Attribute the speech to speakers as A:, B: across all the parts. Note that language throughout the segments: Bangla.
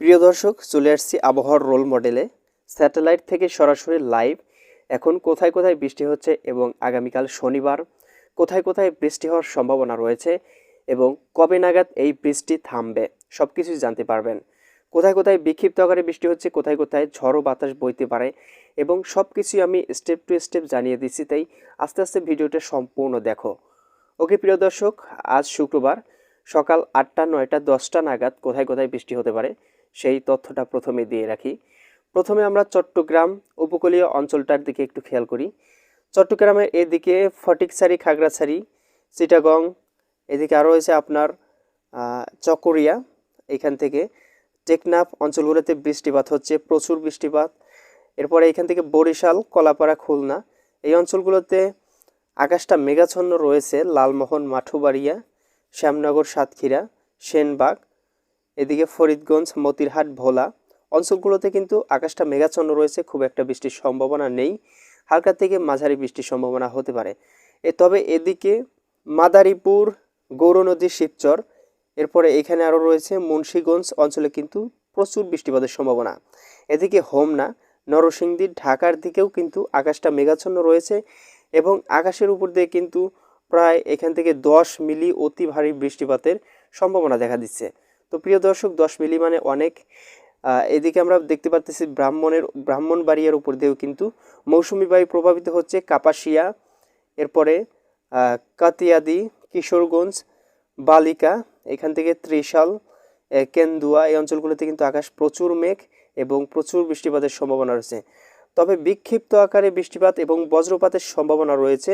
A: প্রিয় দর্শক, চলে আসছি আবহাওয়ার রোল মডেলে স্যাটেলাইট থেকে সরাসরি লাইভ এখন কোথায় কোথায় বৃষ্টি হচ্ছে এবং আগামীকাল শনিবার? কোথায় কোথায় বৃষ্টি হওয়ার সম্ভাবনা রয়েছে এবং কবে নাগাদ এই বৃষ্টি থামবে? সব কিছুই জানতে পারবেন। কোথায় কোথায় বিক্ষিপ্ত আকারে বৃষ্টি হচ্ছে, কোথায় কোথায় ঝড়ো বাতাস বইতে পারে এবং সব কিছুই আমি স্টেপ টু স্টেপ জানিয়ে দিচ্ছি, তাই আস্তে আস্তে ভিডিওটা সম্পূর্ণ দেখো। ওকে, প্রিয় দর্শক, আজ শুক্রবার, সকাল আটটা, নয়টা, দশটা নাগাদ কোথায় কোথায় বৃষ্টি হতে পারে? সেই তথ্যটা প্রথমে দিয়ে রাখি। প্রথমে আমরা চট্টগ্রাম উপকূলীয় অঞ্চলটার দিকে একটু খেয়াল করি। চট্টগ্রামের এদিকে ফটিকছড়ি, খাগড়াছড়ি, চিটাগং, এদিকে আরও রয়েছে আপনার চকরিয়া, এখান থেকে টেকনাফ অঞ্চলগুলোতে বৃষ্টিপাত হচ্ছে, প্রচুর বৃষ্টিপাত। এরপরে এখান থেকে বরিশাল, কলাপাড়া, খুলনা, এই অঞ্চলগুলোতে আকাশটা মেঘাচ্ছন্ন রয়েছে, লালমোহন, মাঠুবাড়িয়া, শ্যামনগর, সাতক্ষীরা, সেনবাগ এদিকে ফরিদগঞ্জ, মতিরহাট, ভোলা অঞ্চলগুলোতে কিন্তু আকাশটা মেঘাচ্ছন্ন রয়েছে, খুব একটা বৃষ্টির সম্ভাবনা নেই। হালকা থেকে মাঝারি বৃষ্টির সম্ভাবনা হতে পারে। এ তবে এদিকে মাদারীপুর গৌরনদী শিবচর, এরপরে এখানে আরও রয়েছে মুন্সীগঞ্জ অঞ্চলে কিন্তু প্রচুর বৃষ্টিপাতের সম্ভাবনা। এদিকে হোমনা, নরসিংদী, ঢাকার দিকেও কিন্তু আকাশটা মেঘাচ্ছন্ন রয়েছে এবং আকাশের উপর দিয়ে কিন্তু প্রায় এখান থেকে দশ মিলি অতি ভারী বৃষ্টিপাতের সম্ভাবনা দেখা দিচ্ছে। তো প্রিয় দর্শক, দশ মিলি মানে অনেক। এদিকে আমরা দেখতে পাচ্ছি ব্রাহ্মণের ব্রাহ্মণবাড়িয়ার উপর দিয়েও কিন্তু মৌসুমি বায়ু প্রভাবিত হচ্ছে কাপাসিয়া, এরপরে কাতিয়াদি, কিশোরগঞ্জ, বালিকা, এখান থেকে ত্রিশাল কেন্দুয়া, এই অঞ্চলগুলোতে কিন্তু আকাশ প্রচুর মেঘ এবং প্রচুর বৃষ্টিপাতের সম্ভাবনা রয়েছে। তবে বিক্ষিপ্ত আকারে বৃষ্টিপাত এবং বজ্রপাতের সম্ভাবনা রয়েছে।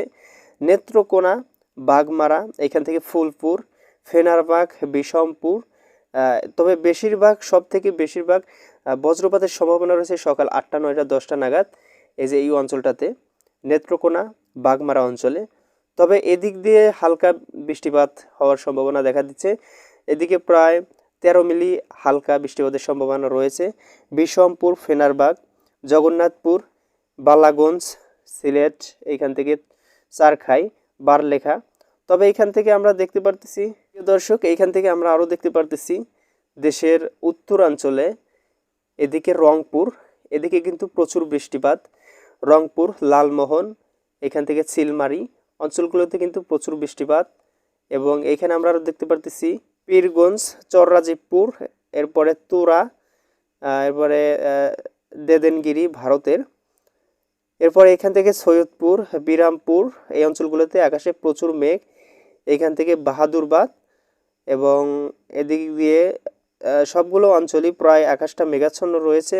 A: নেত্রকোনা, বাগমারা, এখান থেকে ফুলপুর, ফেনারবাগ, বিষমপুর তবে বেশিরভাগ সব থেকে বেশিরভাগ বজ্রপাতের সম্ভাবনা রয়েছে সকাল আটটা, নয়টা, দশটা নাগাদ এই যে এই অঞ্চলটাতে, নেত্রকোনা, বাগমারা অঞ্চলে। তবে এদিক দিয়ে হালকা বৃষ্টিপাত হওয়ার সম্ভাবনা দেখা দিচ্ছে। এদিকে প্রায় তেরো মিলি হালকা বৃষ্টিপাতের সম্ভাবনা রয়েছে। বিষমপুর ফেনারবাগ, জগন্নাথপুর, বালাগঞ্জ, সিলেট এইখান থেকে চারখাই, বারলেখা। তবে এইখান থেকে আমরা দেখতে পারতেছি দর্শক এইখান থেকে আমরা আরও দেখতে পারতেছি দেশের উত্তরাঞ্চলে, এদিকে রংপুর, এদিকে কিন্তু প্রচুর বৃষ্টিপাত। রংপুর, লালমোহন, এখান থেকে চিলমারি অঞ্চলগুলোতে কিন্তু প্রচুর বৃষ্টিপাত এবং এখানে আমরা আরও দেখতে পারতেছি পীরগঞ্জ, চররাজীবপুর, এরপরে তোরা এরপরে দেদেনগিরি ভারতের। এরপরে এখান থেকে সৈয়দপুর, বিরামপুর, এই অঞ্চলগুলোতে আকাশে প্রচুর মেঘ। এখান থেকে বাহাদুরবাদ এবং এদিক দিয়ে সবগুলো অঞ্চলই প্রায় আকাশটা মেঘাচ্ছন্ন রয়েছে।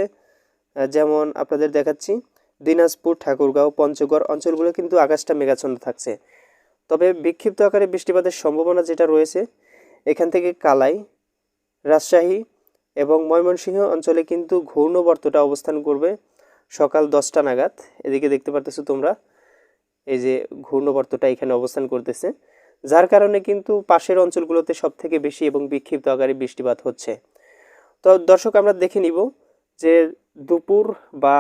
A: যেমন আপনাদের দেখাচ্ছি, দিনাজপুর, ঠাকুরগাঁও, পঞ্চগড় অঞ্চলগুলো কিন্তু আকাশটা মেঘাচ্ছন্ন থাকছে। তবে বিক্ষিপ্ত আকারে বৃষ্টিপাতের সম্ভাবনা যেটা রয়েছে, এখান থেকে কালাই, রাজশাহী এবং ময়মনসিংহ অঞ্চলে কিন্তু ঘূর্ণবর্তটা অবস্থান করবে সকাল দশটা নাগাদ। এদিকে দেখতে পারতেছো তোমরা, এই যে ঘূর্ণবর্তটা এখানে অবস্থান করতেছে। যার কারণে কিন্তু পাশের অঞ্চলগুলোতে সব থেকে বেশি এবং বিক্ষিপ্ত আকারে বৃষ্টিপাত হচ্ছে। তো দর্শক, আমরা দেখে নিব যে দুপুর বা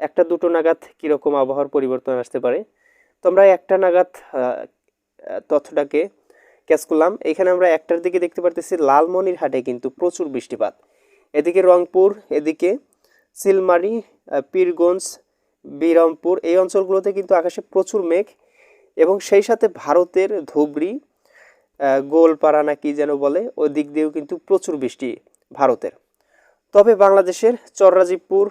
A: একটা দুটো নাগাদ কীরকম আবহাওয়ার পরিবর্তন আসতে পারে। তো আমরা একটা নাগাদ তথ্যটাকে ক্যাচ করলাম। এখানে আমরা একটার দিকে দেখতে পারতেছি লালমনিরহাটে কিন্তু প্রচুর বৃষ্টিপাত। এদিকে রংপুর, এদিকে সিলমারি পীরগঞ্জ, বিরামপুর, এই অঞ্চলগুলোতে কিন্তু আকাশে প্রচুর মেঘ এবং সেই সাথে ভারতের ধুবড়ি গোলপাড়া না কি যেন বলে, ওই দিক দিয়েও কিন্তু প্রচুর বৃষ্টি ভারতের। তবে বাংলাদেশের চররাজীবপুর,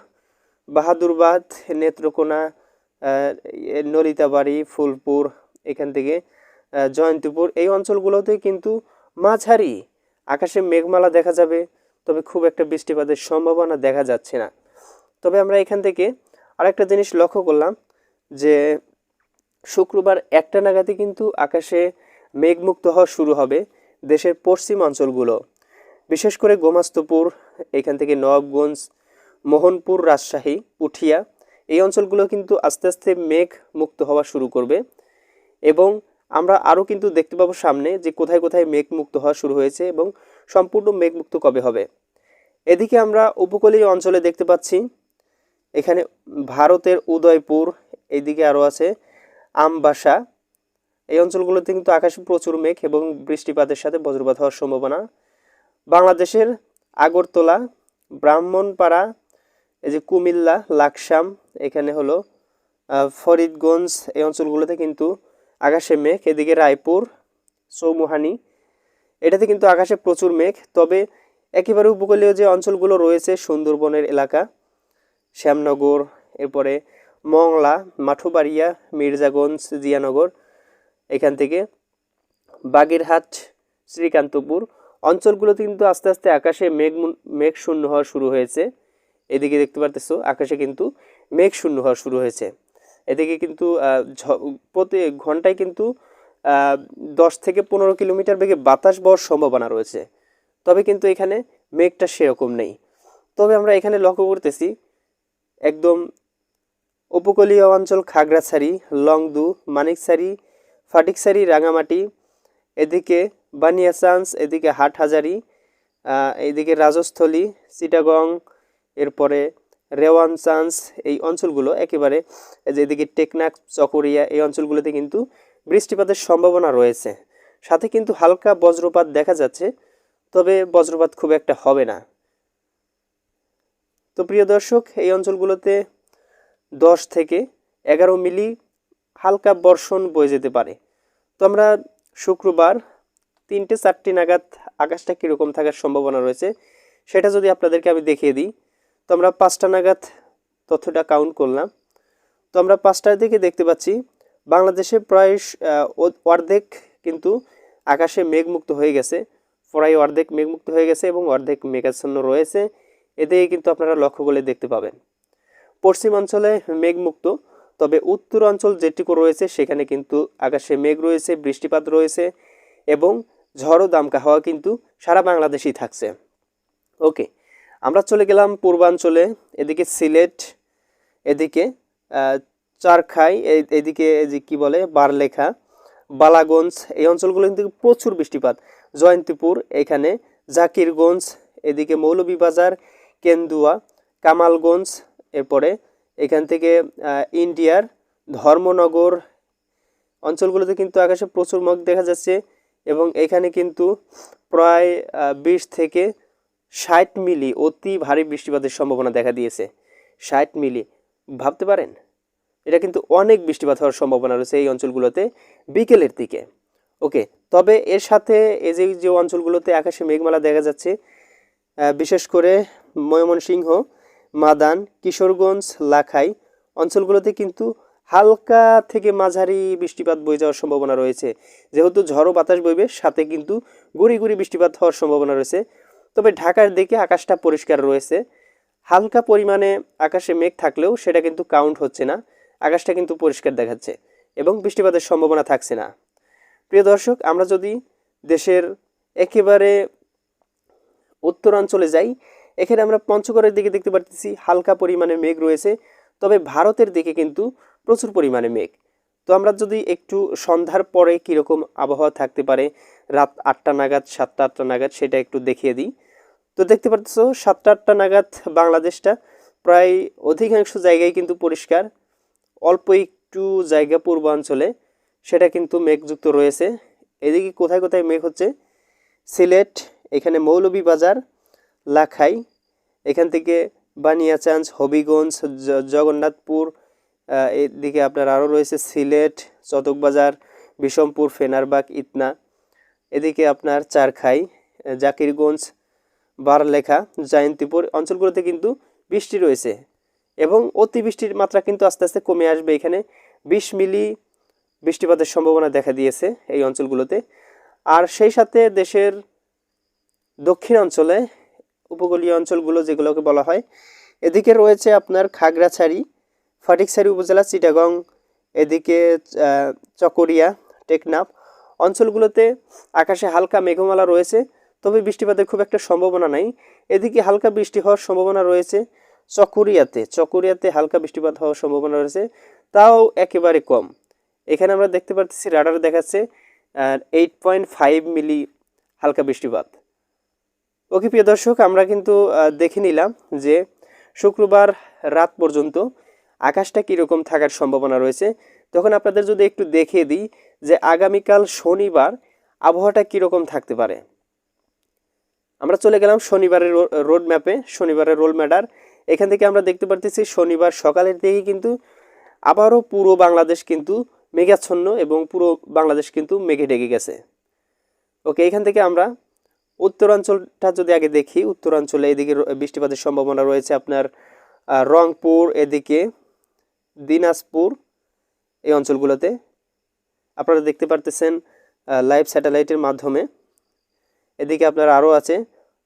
A: বাহাদুরবাদ, নেত্রকোনা নলিতাবাড়ি, ফুলপুর, এখান থেকে জয়ন্তীপুর, এই অঞ্চলগুলোতে কিন্তু মাঝারি আকাশে মেঘমালা দেখা যাবে, তবে খুব একটা বৃষ্টিপাতের সম্ভাবনা দেখা যাচ্ছে না। তবে আমরা এখান থেকে আরেকটা জিনিস লক্ষ্য করলাম যে শুক্রবার একটা নাগাদই কিন্তু আকাশে মেঘমুক্ত হওয়া শুরু হবে দেশের পশ্চিম অঞ্চলগুলো। বিশেষ করে গোমাস্তপুর, এখান থেকে নবাবগঞ্জ মোহনপুর, রাজশাহী, পুঠিয়া, এই অঞ্চলগুলো কিন্তু আস্তে আস্তে মেঘ মুক্ত হওয়া শুরু করবে। এবং আমরা আরও কিন্তু দেখতে পাবো সামনে যে কোথায় কোথায় মেঘ মুক্ত হওয়া শুরু হয়েছে এবং সম্পূর্ণ মেঘমুক্ত কবে হবে। এদিকে আমরা উপকূলীয় অঞ্চলে দেখতে পাচ্ছি, এখানে ভারতের উদয়পুর এইদিকে আরও আছে আমবাসা এই অঞ্চলগুলোতে কিন্তু আকাশে প্রচুর মেঘ এবং বৃষ্টিপাতের সাথে বজ্রপাত হওয়ার সম্ভাবনা। বাংলাদেশের আগরতলা, ব্রাহ্মণপাড়া, এই যে কুমিল্লা, লাকসাম, এখানে হলো ফরিদগঞ্জ, এই অঞ্চলগুলোতে কিন্তু আকাশে মেঘ। এদিকে রায়পুর, চৌমুহানি, এটাতে কিন্তু আকাশে প্রচুর মেঘ। তবে একেবারে উপকূলীয় যে অঞ্চলগুলো রয়েছে সুন্দরবনের এলাকা, শ্যামনগর, এরপরে মংলা, মাঠুবাড়িয়া, মির্জাগঞ্জ, জিয়ানগর, এখান থেকে বাগেরহাট, শ্রীকান্তপুর। অঞ্চলগুলোতে কিন্তু আস্তে আস্তে আকাশে মেঘ মেঘ শূন্য হওয়া শুরু হয়েছে। এদিকে দেখতে পারতেছো, আকাশে কিন্তু মেঘ শূন্য হওয়া শুরু হয়েছে। এদিকে কিন্তু প্রতি ঘন্টায় কিন্তু দশ থেকে পনেরো কিলোমিটার বেগে বাতাস বওয়ার সম্ভাবনা রয়েছে। তবে কিন্তু এখানে মেঘটা সেরকম নেই। তবে আমরা এখানে লক্ষ্য করতেছি, একদম উপকূলীয় অঞ্চল খাগড়াছড়ি লংদু মানিকছড়ি ফাটিকছড়ি রাঙামাটি এদিকে বানিয়াচান্স এদিকে হাটহাজারি আহ, এইদিকে রাজস্থলী চিটাগং এরপরে রেওয়ান চান্স এই অঞ্চলগুলো একেবারে যে এদিকে টেকনাক চকরিয়া এই অঞ্চলগুলোতে কিন্তু বৃষ্টিপাতের সম্ভাবনা রয়েছে। সাথে কিন্তু হালকা বজ্রপাত দেখা যাচ্ছে তবে বজ্রপাত খুব একটা হবে না। তো প্রিয় দর্শক এই অঞ্চলগুলোতে দশ থেকে এগারো মিলি হালকা বর্ষণ বয়ে যেতে পারে। তো আমরা শুক্রবার তিনটে চারটি নাগাদ আকাশটা কীরকম থাকার সম্ভাবনা রয়েছে সেটা যদি আপনাদেরকে আমি দেখিয়ে দিই। তো আমরা পাঁচটা নাগাদ তথ্যটা কাউন্ট করলাম। তো আমরা পাঁচটার দিকে দেখতে পাচ্ছি, বাংলাদেশে প্রায় অর্ধেক কিন্তু আকাশে মেঘমুক্ত হয়ে গেছে। প্রায় অর্ধেক মেঘমুক্ত হয়ে গেছে এবং অর্ধেক মেঘাচ্ছন্ন রয়েছে। এদিকে কিন্তু আপনারা লক্ষ্য করলে দেখতে পাবেন। পশ্চিমাঞ্চলে মেঘমুক্ত, তবে উত্তর অঞ্চল যেটুকু রয়েছে সেখানে কিন্তু আকাশে মেঘ রয়েছে, বৃষ্টিপাত রয়েছে এবং ঝড় দামকা হওয়া কিন্তু সারা বাংলাদেশেই থাকছে। ওকে, আমরা চলে গেলাম পূর্বাঞ্চলে, এদিকে সিলেট, এদিকে চারখাই এদিকে যে কি বলে, বারলেখা, বালাগঞ্জ, এই অঞ্চলগুলো কিন্তু প্রচুর বৃষ্টিপাত। জয়ন্তীপুর, এখানে, জাকিরগঞ্জ, এদিকে মৌলভীবাজার, কেন্দুয়া, কামালগঞ্জ এরপরে এখান থেকে ইন্ডিয়ার ধর্মনগর অঞ্চলগুলোতে কিন্তু আকাশে প্রচুর মেঘ দেখা যাচ্ছে এবং এখানে কিন্তু প্রায় বিশ থেকে ষাট মিলি অতি ভারী বৃষ্টিপাতের সম্ভাবনা দেখা দিয়েছে। ষাট মিলি। ভাবতে পারেন, এটা কিন্তু অনেক বৃষ্টিপাত হওয়ার সম্ভাবনা রয়েছে এই অঞ্চলগুলোতে বিকেলের দিকে। ওকে, তবে এর সাথে এই যে যে অঞ্চলগুলোতে আকাশে মেঘমালা দেখা যাচ্ছে বিশেষ করে ময়মনসিংহ মাদান, কিশোরগঞ্জ, লাখাই অঞ্চলগুলোতে কিন্তু হালকা থেকে মাঝারি বৃষ্টিপাত বয়ে যাওয়ার সম্ভাবনা রয়েছে। যেহেতু ঝড়ো বাতাস বইবে, সাথে কিন্তু গুড়ি গুড়ি বৃষ্টিপাত হওয়ার সম্ভাবনা রয়েছে। তবে ঢাকার দিকে আকাশটা পরিষ্কার রয়েছে। হালকা পরিমাণে আকাশে মেঘ থাকলেও সেটা কিন্তু কাউন্ট হচ্ছে না। আকাশটা কিন্তু পরিষ্কার দেখাচ্ছে এবং বৃষ্টিপাতের সম্ভাবনা থাকছে না। প্রিয় দর্শক, আমরা যদি দেশের একেবারে উত্তরাঞ্চলে যাই এখানে আমরা পঞ্চগড়ের দিকে দেখতে পাচ্ছি হালকা পরিমাণে মেঘ রয়েছে। তবে ভারতের দিকে কিন্তু প্রচুর পরিমাণে মেঘ। তো আমরা যদি একটু সন্ধ্যার পরে কীরকম আবহাওয়া থাকতে পারে, রাত আটটা নাগাদ, সাতটা আটটা নাগাদ, সেটা একটু দেখিয়ে দিই। তো দেখতে পাচ্ছ সাতটা আটটা নাগাদ বাংলাদেশটা প্রায় অধিকাংশ জায়গায় কিন্তু পরিষ্কার। অল্প একটু জায়গা পূর্বাঞ্চলে সেটা কিন্তু মেঘযুক্ত রয়েছে। এদিকে কোথায় কোথায় মেঘ হচ্ছে? সিলেট, এখানে মৌলভীবাজার লাখাই। এখান থেকে বানিয়াচাঞ্জ হবিগঞ্জ জগন্নাথপুর এদিকে আপনার আরও রয়েছে সিলেট, চতকবাজার বিষমপুর ফেনারবাগ, ইতনা। এদিকে আপনার চারখাই জাকিরগঞ্জ, বারলেখা, জয়ন্তীপুর অঞ্চলগুলোতে কিন্তু বৃষ্টি রয়েছে এবং অতিবৃষ্টির মাত্রা কিন্তু আস্তে আস্তে কমে আসবে এখানে। বিশ মিলি বৃষ্টিপাতের সম্ভাবনা দেখা দিয়েছে এই অঞ্চলগুলোতে। আর সেই সাথে দেশের দক্ষিণ অঞ্চলে উপকূলীয় অঞ্চলগুলো যেগুলোকে বলা হয়। এদিকে রয়েছে আপনার খাগড়াছড়ি, ফটিকছড়ি উপজেলা, চিটাগং, এদিকে চকরিয়া, টেকনাফ। অঞ্চলগুলোতে আকাশে হালকা মেঘমালা রয়েছে, তবে বৃষ্টিপাতের খুব একটা সম্ভাবনা নাই। এদিকে হালকা বৃষ্টি হওয়ার সম্ভাবনা রয়েছে চকরিয়াতে। চকরিয়াতে হালকা বৃষ্টিপাত হওয়ার সম্ভাবনা রয়েছে, তাও একেবারে কম। এখানে আমরা দেখতে পাচ্ছি রাডার দেখাচ্ছে আর এইট পয়েন্ট ফাইভ মিলি হালকা বৃষ্টিপাত। ওকে প্রিয় দর্শক, আমরা কিন্তু দেখে নিলাম যে শুক্রবার রাত পর্যন্ত আকাশটা কীরকম থাকার সম্ভাবনা রয়েছে। তখন আপনাদের যদি একটু দেখিয়ে দিই যে আগামীকাল শনিবার আবহাওয়াটা কীরকম থাকতে পারে। আমরা চলে গেলাম শনিবারের রোড ম্যাপে শনিবারের রোল ম্যাডার এখান থেকে আমরা দেখতে পারতেছি শনিবার সকালের দিকে কিন্তু আবারও পুরো বাংলাদেশ কিন্তু মেঘাচ্ছন্ন এবং পুরো বাংলাদেশ কিন্তু মেঘে ঢেকে গেছে। ওকে, এখান থেকে আমরা উত্তরাঞ্চলটা যদি আগে দেখি উত্তরাঞ্চলে এদিকে বৃষ্টিপাতের সম্ভাবনা রয়েছে আপনার রংপুর এদিকে দিনাজপুর এই অঞ্চলগুলোতে। আপনারা দেখতে পারতেছেন লাইভ স্যাটেলাইটের মাধ্যমে। এদিকে আপনার আরও আছে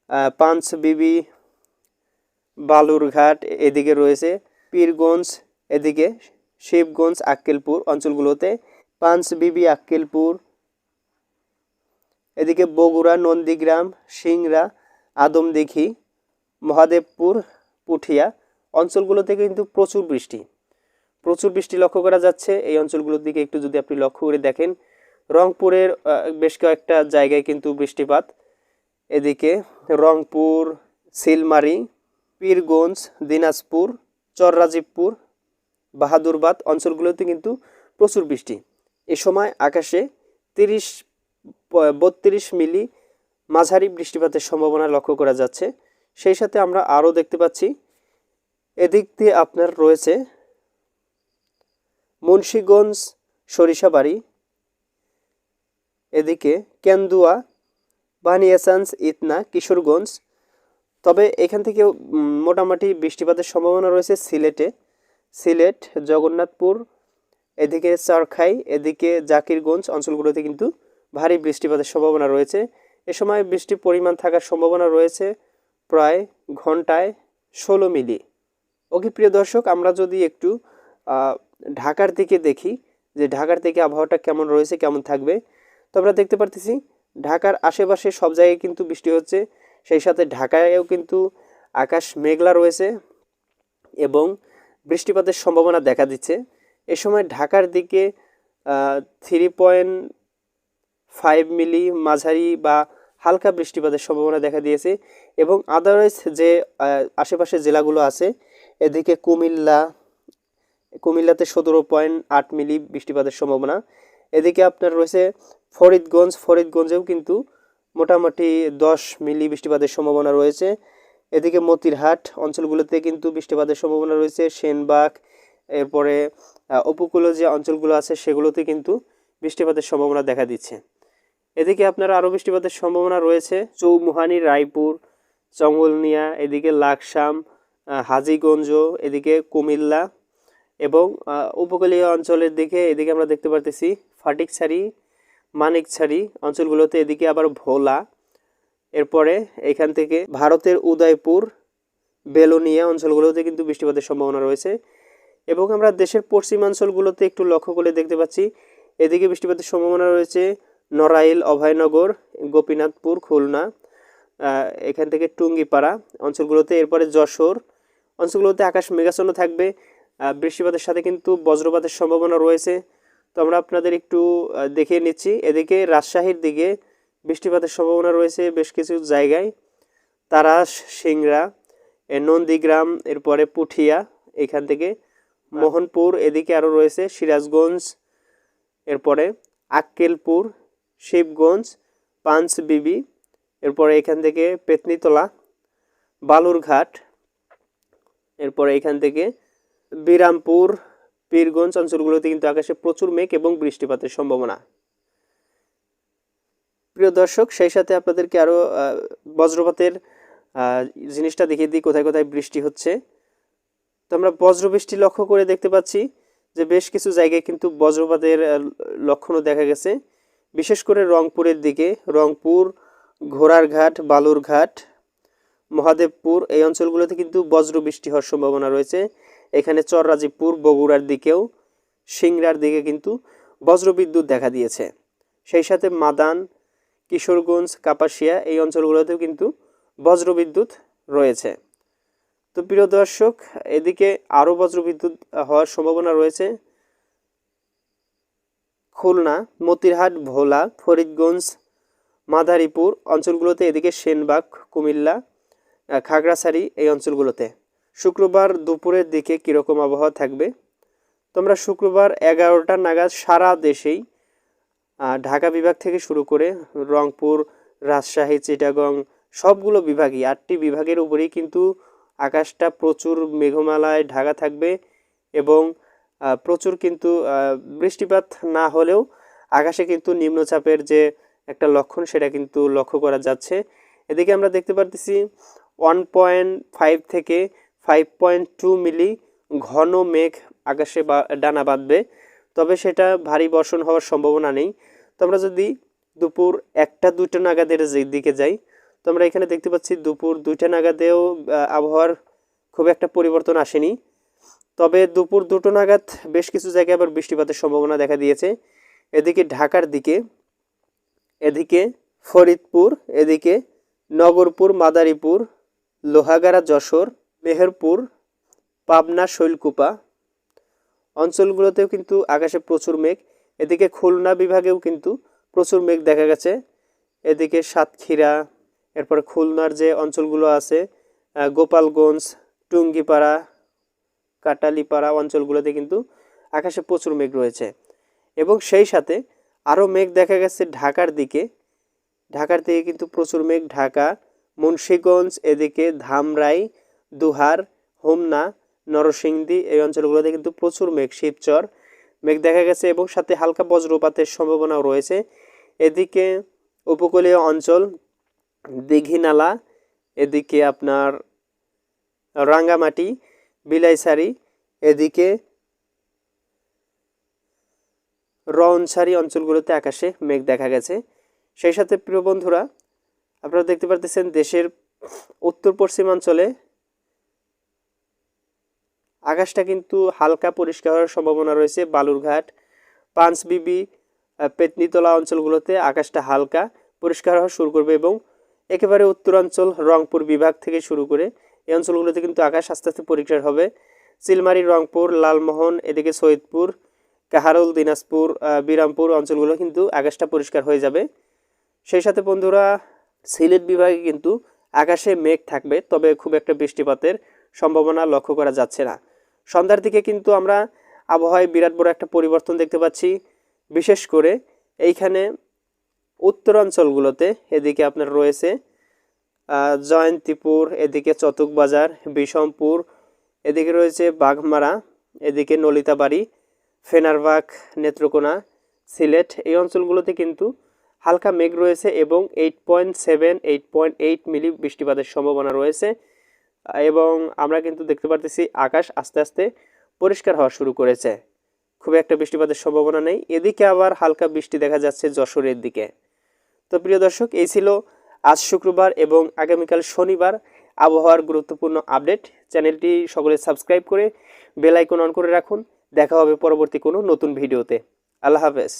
A: আহ, পাঁচ বিবি বালুরঘাট এদিকে রয়েছে পীরগঞ্জ এদিকে শিবগঞ্জ আক্কেলপুর অঞ্চলগুলোতে পাঁচ বিবি আক্কেলপুর এদিকে বগুড়া, নন্দীগ্রাম, সিংড়া আদমদিঘি মহাদেবপুর, পুঠিয়া অঞ্চলগুলোতে কিন্তু প্রচুর বৃষ্টি। প্রচুর বৃষ্টি লক্ষ্য করা যাচ্ছে। এই অঞ্চলগুলোর দিকে একটু যদি আপনি লক্ষ্য করে দেখেন, রংপুরের বেশ কয়েকটা জায়গায় কিন্তু বৃষ্টিপাত। এদিকে রংপুর সিলমারি পীরগঞ্জ, দিনাজপুর, চররাজীবপুর, বাহাদুরবাদ অঞ্চলগুলোতে কিন্তু প্রচুর বৃষ্টি। এ সময় আকাশে তিরিশ বত্রিশ মিলি মাঝারি বৃষ্টিপাতের সম্ভাবনা লক্ষ্য করা যাচ্ছে। সেই সাথে আমরা আরও দেখতে পাচ্ছি, এদিক দিয়ে আপনার রয়েছে মুন্সীগঞ্জ, সরিষাবাড়ি, এদিকে কেন্দুয়া বানিয়াসান্স ইতনা, কিশোরগঞ্জ। তবে এখান থেকে মোটামুটি বৃষ্টিপাতের সম্ভাবনা রয়েছে সিলেটে। সিলেট, জগন্নাথপুর, এদিকে চরখাই, এদিকে জাকিরগঞ্জ অঞ্চলগুলোতে কিন্তু ভারী বৃষ্টিপাতের সম্ভাবনা রয়েছে। এ সময় বৃষ্টির পরিমাণ থাকার সম্ভাবনা রয়েছে প্রায় ঘন্টায় ষোলো মিলি। ওকে প্রিয় দর্শক, আমরা যদি একটু ঢাকার দিকে দেখি যে ঢাকার থেকে আবহাওয়াটা কেমন রয়েছে, কেমন থাকবে, তো আমরা দেখতে পারতেছি ঢাকার আশেপাশে সব জায়গায় কিন্তু বৃষ্টি হচ্ছে। সেই সাথে ঢাকায়ও কিন্তু আকাশ মেঘলা রয়েছে এবং বৃষ্টিপাতের সম্ভাবনা দেখা দিচ্ছে। এ সময় ঢাকার দিকে থ্রি পয়েন্ট ফাইভ মিলি মাঝারি বা হালকা বৃষ্টিপাতের সম্ভাবনা দেখা দিয়েছে এবং আদারওয়াইজ যে আশেপাশে জেলাগুলো আছে, এদিকে কুমিল্লা, কুমিল্লাতে সতেরো পয়েন্ট আট মিলি বৃষ্টিপাতের সম্ভাবনা। এদিকে আপনার রয়েছে ফরিদগঞ্জ, ফরিদগঞ্জেও কিন্তু মোটামুটি দশ মিলি বৃষ্টিপাতের সম্ভাবনা রয়েছে। এদিকে মতিরহাট অঞ্চলগুলোতে কিন্তু বৃষ্টিপাতের সম্ভাবনা রয়েছে। সেনবাগ, এরপরে উপকূলীয় যে অঞ্চলগুলো আছে সেগুলোতে কিন্তু বৃষ্টিপাতের সম্ভাবনা দেখা দিচ্ছে। এদিকে আপনার আরও বৃষ্টিপাতের সম্ভাবনা রয়েছে। চৌমুহানি, রায়পুর, চঙ্গলনিয়া, এদিকে লাকসাম হাজিগঞ্জ, এদিকে কুমিল্লা এবং উপকূলীয় অঞ্চলের দিকে এদিকে আমরা দেখতে পারতেছি ফাটিকছড়ি, মানিকছড়ি অঞ্চলগুলোতে এদিকে আবার ভোলা। এরপরে এখান থেকে ভারতের উদয়পুর, বেলোনিয়া অঞ্চলগুলোতে কিন্তু বৃষ্টিপাতের সম্ভাবনা রয়েছে এবং আমরা দেশের পশ্চিমাঞ্চলগুলোতে একটু লক্ষ্য করে দেখতে পাচ্ছি এদিকে বৃষ্টিপাতের সম্ভাবনা রয়েছে নড়াইল, অভয়নগর, গোপীনাথপুর, খুলনা এখান থেকে টুঙ্গিপাড়া অঞ্চলগুলোতে, এরপরে যশোর অঞ্চলগুলোতে আকাশ মেঘাচ্ছন্ন থাকবে। বৃষ্টিপাতের সাথে কিন্তু বজ্রপাতের সম্ভাবনা রয়েছে। তো আমরা আপনাদের একটু দেখিয়ে নিচ্ছি। এদিকে রাজশাহীর দিকে বৃষ্টিপাতের সম্ভাবনা রয়েছে বেশ কিছু জায়গায়। তারাস এ, নন্দীগ্রাম, এরপরে পুঠিয়া, এখান থেকে মোহনপুর, এদিকে আরও রয়েছে সিরাজগঞ্জ, এরপরে আক্কেলপুর শিবগঞ্জ পাঁচবিবি এরপরে এখান থেকে পেতনিতলা, বালুরঘাট, এরপরে এখান থেকে বিরামপুর, পীরগঞ্জ অঞ্চলগুলোতে কিন্তু আকাশে প্রচুর মেঘ এবং বৃষ্টিপাতের সম্ভাবনা। প্রিয় দর্শক, সেই সাথে আপনাদেরকে আরও বজ্রপাতের জিনিসটা দেখিয়ে দিই, কোথায় কোথায় বৃষ্টি হচ্ছে। তো আমরা বজ্রবৃষ্টি লক্ষ্য করে দেখতে পাচ্ছি যে বেশ কিছু জায়গায় কিন্তু বজ্রপাতের লক্ষণও দেখা গেছে। বিশেষ করে রংপুরের দিকে, রংপুর, ঘোড়ারঘাট, বালুরঘাট, মহাদেবপুর, এই অঞ্চলগুলোতে কিন্তু বজ্র বৃষ্টি হওয়ার সম্ভাবনা রয়েছে। এখানে চররাজীবপুর, বগুড়ার দিকেও, সিংড়ার দিকে কিন্তু বজ্রবিদ্যুৎ দেখা দিয়েছে। সেই সাথে মাদান, কিশোরগঞ্জ, কাপাসিয়া এই অঞ্চলগুলোতেও কিন্তু বজ্রবিদ্যুৎ রয়েছে। তো প্রিয় দর্শক, এদিকে আরও বজ্রবিদ্যুৎ হওয়ার সম্ভাবনা রয়েছে। খুলনা, মতিরহাট, ভোলা, ফরিদগঞ্জ, মাদারীপুর অঞ্চলগুলোতে এদিকে সেনবাগ, কুমিল্লা খাগড়াছড়ি এই অঞ্চলগুলোতে। শুক্রবার দুপুরের দিকে কীরকম আবহাওয়া থাকবে? তোমরা শুক্রবার এগারোটা নাগাদ সারা দেশেই ঢাকা বিভাগ থেকে শুরু করে রংপুর, রাজশাহী, চিটাগং সবগুলো বিভাগই, আটটি বিভাগের উপরেই কিন্তু আকাশটা প্রচুর মেঘমালায় ঢাকা থাকবে এবং প্রচুর কিন্তু বৃষ্টিপাত না হলেও আকাশে কিন্তু নিম্নচাপের যে একটা লক্ষণ সেটা কিন্তু লক্ষ্য করা যাচ্ছে। এদিকে আমরা দেখতে পারতেছি ওয়ান পয়েন্ট ফাইভ থেকে ফাইভ পয়েন্ট টু মিলি ঘন মেঘ আকাশে বা- ডানা বাঁধবে। তবে সেটা ভারী বর্ষণ হওয়ার সম্ভাবনা নেই। তো আমরা যদি দুপুর একটা দুটো নাগাদের দিকে যাই, তো আমরা এখানে দেখতে পাচ্ছি দুপুর দুইটা নাগাদেও আবহাওয়ার খুব একটা পরিবর্তন আসেনি। তবে দুপুর দুটো নাগাদ বেশ কিছু জায়গায় আবার বৃষ্টিপাতের সম্ভাবনা দেখা দিয়েছে। এদিকে ঢাকার দিকে, এদিকে ফরিদপুর, এদিকে নগরপুর, মাদারীপুর, লোহাগাড়া, যশোর, মেহেরপুর, পাবনা, শৈলকুপা অঞ্চলগুলোতেও কিন্তু আকাশে প্রচুর মেঘ। এদিকে খুলনা বিভাগেও কিন্তু প্রচুর মেঘ দেখা গেছে। এদিকে সাতক্ষীরা, এরপর খুলনার যে অঞ্চলগুলো আছে গোপালগঞ্জ, টুঙ্গিপাড়া কাটালিপাড়া অঞ্চলগুলোতে কিন্তু আকাশে প্রচুর মেঘ রয়েছে। এবং সেই সাথে আরও মেঘ দেখা গেছে ঢাকার দিকে। ঢাকার দিকে কিন্তু প্রচুর মেঘ, ঢাকা, মুন্সীগঞ্জ, এদিকে ধামরাই, দুহার, হোমনা, নরসিংদী এই অঞ্চলগুলোতে কিন্তু প্রচুর মেঘ, শিবচর মেঘ দেখা গেছে এবং সাথে হালকা বজ্রপাতের সম্ভাবনাও রয়েছে। এদিকে উপকূলীয় অঞ্চল, দীঘিনালা, এদিকে আপনার রাঙ্গামাটি বিলাইসারি এদিকে রওনসারি অঞ্চলগুলোতে আকাশে মেঘ দেখা গেছে। সেই সাথে প্রিয় বন্ধুরা, আপনারা দেখতে পারতেছেন দেশের উত্তর পশ্চিমাঞ্চলে আকাশটা কিন্তু হালকা পরিষ্কার হওয়ার সম্ভাবনা রয়েছে। বালুরঘাট পাঁচবিবি পেতনিতলা অঞ্চলগুলোতে আকাশটা হালকা পরিষ্কার হওয়া শুরু করবে এবং একেবারে উত্তরাঞ্চল রংপুর বিভাগ থেকে শুরু করে এই অঞ্চলগুলোতে কিন্তু আকাশ আস্তে আস্তে পরিষ্কার হবে। চিলমারি রংপুর, লালমোহন, এদিকে সৈয়দপুর, কাহারুল, দিনাজপুর বিরামপুর অঞ্চলগুলো কিন্তু আকাশটা পরিষ্কার হয়ে যাবে। সেই সাথে বন্ধুরা, সিলেট বিভাগে কিন্তু আকাশে মেঘ থাকবে, তবে খুব একটা বৃষ্টিপাতের সম্ভাবনা লক্ষ্য করা যাচ্ছে না। সন্ধ্যার দিকে কিন্তু আমরা আবহাওয়ায় বিরাট বড় একটা পরিবর্তন দেখতে পাচ্ছি। বিশেষ করে এইখানে উত্তরাঞ্চলগুলোতে এদিকে আপনার রয়েছে জয়ন্তীপুর, এদিকে চতুকবাজার বিষমপুর এদিকে রয়েছে বাঘমারা, এদিকে নলিতাবাড়ি, ফেনারবাগ, নেত্রকোনা, সিলেট। এই অঞ্চলগুলোতে কিন্তু হালকা মেঘ রয়েছে এবং eight point seven eight point eight milli বৃষ্টিপাতের সম্ভাবনা রয়েছে। এবং আমরা কিন্তু দেখতে পারতেছি আকাশ আস্তে আস্তে পরিষ্কার হওয়া শুরু করেছে। খুব একটা বৃষ্টিপাতের সম্ভাবনা নেই। এদিকে আবার হালকা বৃষ্টি দেখা যাচ্ছে যশোরের দিকে। তো প্রিয় দর্শক, এই ছিল আজ শুক্রবার এবং আগামীকাল শনিবার আবহাওয়ার গুরুত্বপূর্ণ আপডেট। চ্যানেলটি সকলে সাবস্ক্রাইব করে বেল আইকন অন করে রাখুন। দেখা হবে পরবর্তী কোনো নতুন ভিডিওতে। আল্লাহ হাফেজ।